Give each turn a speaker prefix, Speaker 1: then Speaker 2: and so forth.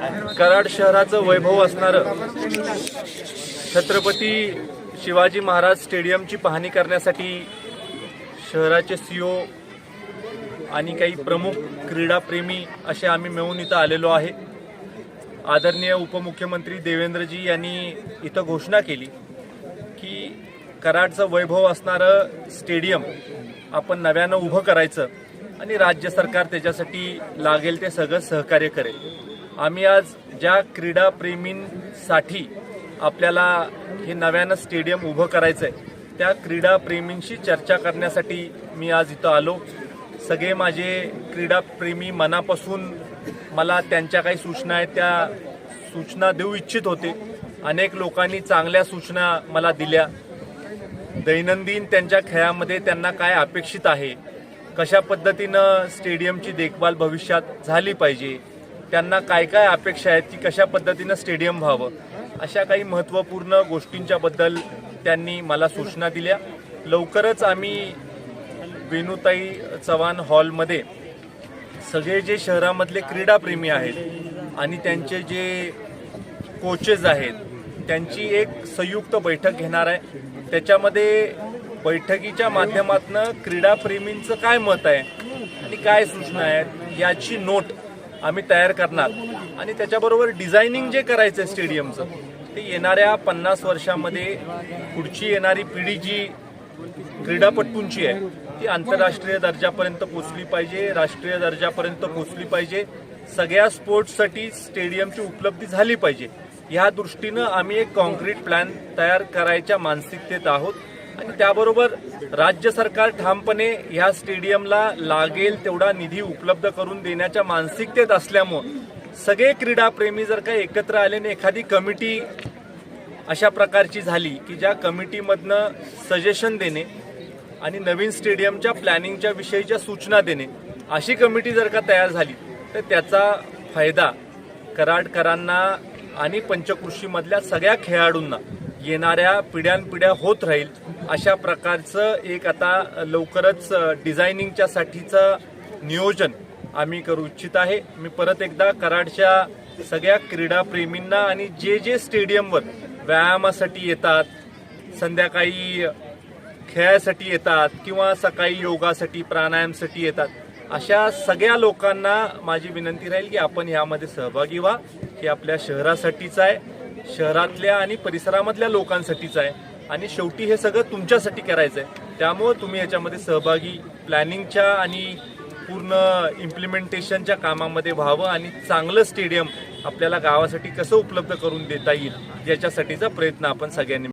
Speaker 1: कराड शहराचं वैभव असणारं छत्रपती शिवाजी महाराज स्टेडियमची पाहणी करण्यासाठी शहराचे सीओ आणि काही प्रमुख क्रीडाप्रेमी असे आम्ही मिळून इथं आलेलो आहे. आदरणीय उपमुख्यमंत्री देवेंद्रजी यांनी इथं घोषणा केली की कराडचं वैभव असणारं स्टेडियम आपण नव्यानं उभं करायचं आणि राज्य सरकार त्याच्यासाठी लागेल ते सगळं सहकार्य करेल. आम्ही आज ज्या क्रीडाप्रेमींसाठी आपल्याला हे नव्यानं स्टेडियम उभं करायचं आहे त्या क्रीडाप्रेमींशी चर्चा करण्यासाठी मी आज इथं आलो. सगळे माझे क्रीडाप्रेमी मनापासून मला त्यांच्या काही सूचना आहेत त्या सूचना देऊ इच्छित होते. अनेक लोकांनी चांगल्या सूचना मला दिल्या. दैनंदिन त्यांच्या खेळामध्ये त्यांना काय अपेक्षित आहे कशा पद्धतीनं स्टेडियमची देखभाल भविष्यात झाली पाहिजे त्यांना काय काय अपेक्षा आहेत की कशा पद्धतीनं स्टेडियम व्हावं अशा काही महत्त्वपूर्ण गोष्टींच्या बद्दल त्यांनी मला सूचना दिल्या. लवकरच आम्ही वेणुताई चव्हाण हॉलमध्ये सगळे जे शहरामधले क्रीडाप्रेमी आहेत आणि त्यांचे जे कोचेस आहेत त्यांची एक संयुक्त बैठक घेणार आहे. त्याच्यामध्ये बैठकीच्या माध्यमातून क्रीडाप्रेमींचं काय मत आहे आणि काय सूचना आहेत याची नोट आम्ही तयार करणार. आणि त्याच्याबरोबर डिझायनिंग जे करायचं आहे स्टेडियमचं ते येणाऱ्या पन्नास वर्षामध्ये पुढची येणारी पिढी जी क्रीडापटूंची आहे ती आंतरराष्ट्रीय दर्जापर्यंत पोचली पाहिजे राष्ट्रीय दर्जापर्यंत पोचली पाहिजे. सगळ्या स्पोर्ट्ससाठी स्टेडियमची उपलब्धी झाली पाहिजे. या दृष्टीनं आम्ही एक कॉन्क्रीट प्लॅन तयार करायच्या मानसिकतेत आहोत. आणि त्याबरोबर राज्य सरकार ठामपणे ह्या स्टेडियमला लागेल तेवढा निधी उपलब्ध करून देण्याच्या मानसिकतेत असल्यामुळं सगळे क्रीडाप्रेमी जर का एकत्र आल्याने एखादी कमिटी अशा प्रकारची झाली की ज्या कमिटीमधनं सजेशन देणे आणि नवीन स्टेडियमच्या प्लॅनिंगच्या विषयीच्या सूचना देणे अशी कमिटी जर का तयार झाली तर त्याचा फायदा कराडकरांना आणि पंचकृषीमधल्या सगळ्या खेळाडूंना येणाऱ्या पिढ्यानपिढ्या होत राहील. अशा प्रकारचं एक आता लवकरच डिझायनिंगच्या साठीचं नियोजन आम्ही करू इच्छित आहे. मी परत एकदा कराडच्या सगळ्या क्रीडाप्रेमींना आणि जे जे स्टेडियमवर व्यायामासाठी येतात संध्याकाळी खेळासाठी येतात किंवा सकाळी योगासाठी प्राणायामसाठी येतात अशा सगळ्या लोकांना माझी विनंती राहील की आपण यामध्ये सहभागी व्हा. हे आपल्या शहरासाठीच आहे. शहरातल्या आणि परिसरामधल्या लोकांसाठीच आहे. आणि शेवटी हे सगळं तुमच्यासाठी करायचं आहे त्यामुळं तुम्ही याच्यामध्ये सहभागी प्लॅनिंगच्या आणि पूर्ण इम्प्लिमेंटेशनच्या कामामध्ये व्हावं आणि चांगलं स्टेडियम आपल्याला गावासाठी कसं उपलब्ध करून देता येईल याच्यासाठीचा प्रयत्न आपण सगळ्यांनी